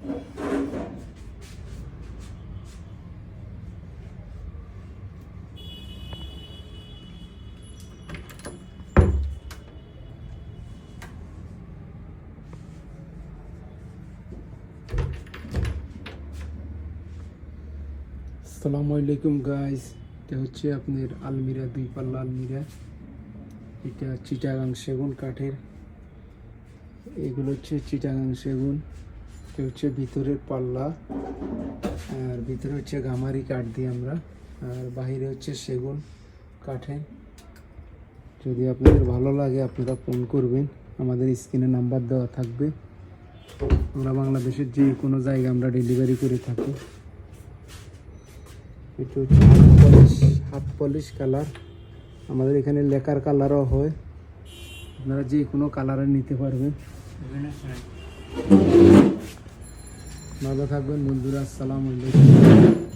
আসসালামু আলাইকুম গাইস এটা হচ্ছে আপনার আলমিরা দুই পাল্লা আলমিরা। এটা চিটাগাং সেগুন কাঠের। এগুলো হচ্ছে চিটাগাং সেগুন। এটা হচ্ছে ভিতরের পাল্লা, আর ভিতরে হচ্ছে গামারি কাঠ দিয়ে আমরা, আর বাইরে হচ্ছে সেগুন কাঠে যদি আপনাদের ভালো লাগে, আপনারা ফোন করবেন। আমাদের স্ক্রিনে নাম্বার দেওয়া থাকবে। আমরা বাংলাদেশের যে কোনো জায়গায় আমরা ডেলিভারি করে থাকি। এটা হচ্ছে half polish half polish colour. আমাদের এখানে লেকার কালারও হয়। আপনারা যে কোনো কালারে নিতে পারবেন। ভালো থাকবেন বন্ধুরা আসসালামু আলাইকুম।